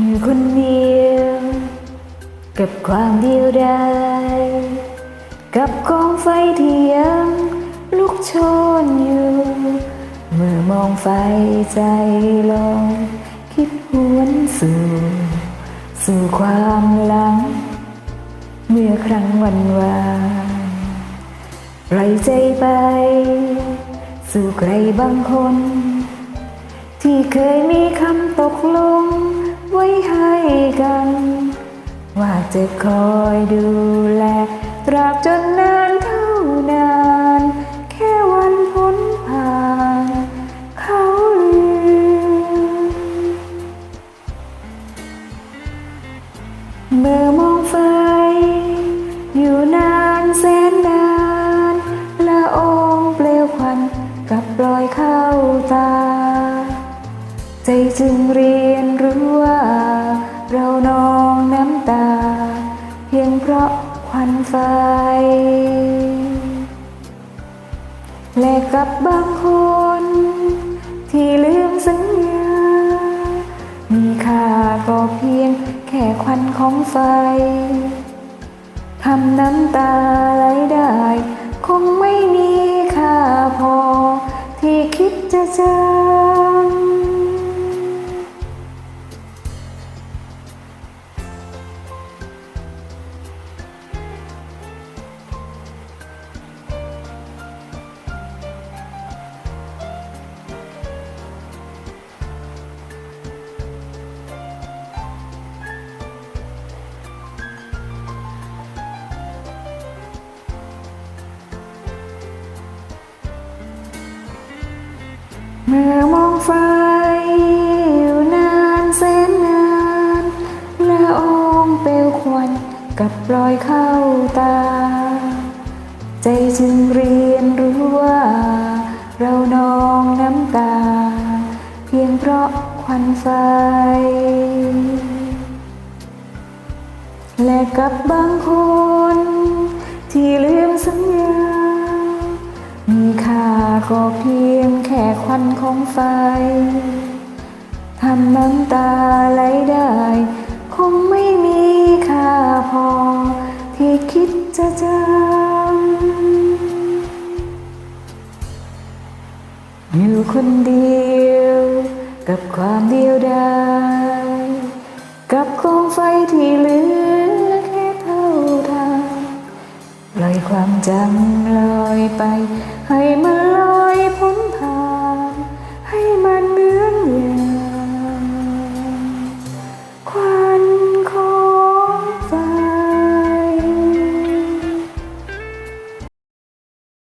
อยู่คนเดียวกับความเดียวดายกับกองไฟที่ยังลุกโชนอยู่ เมื่อมองไฟใจลอยคิดหวนสู่สู่ความหลัง เมื่อครั้งวันวานปล่อยใจไป สู่ใครบางคน ที่เคยมีคำตกลง ไว้ให้กัน ว่าจะคอยดูแลตราบจนนานเท่านาน แค่วันพ้นผ่าน เขาลืมเมื่อมอง ใจจึงเรียนรู้ว่า เรานองน้ำตา เพียงเพราะควันไฟ และกับบางคน ที่ลืมสัญญา มีค่าก็เพียงแค่ควันของไฟทำน้ำตาไหลได้ คงไม่มีค่าพอ ที่คิดจะจำ เมื่อมองไฟอยู่นานแสนนานละอองเปลวควันกับปล่อยเข้าตา ใจจึงเรียนรู้ว่า เรานองน้ำตา เพียงเพราะควันไฟ และกับบางคนที่ลื ก็เพียงแค่ควันของไฟทำน้ำตาไหลได้ คงไม่มีค่าพอ ที่คิดจะจำอยู่คนเดียวกับความเดียวดายกับกองไฟที่เหลือ ปล่อยความจำลอยไป ให้มันลอยพ้น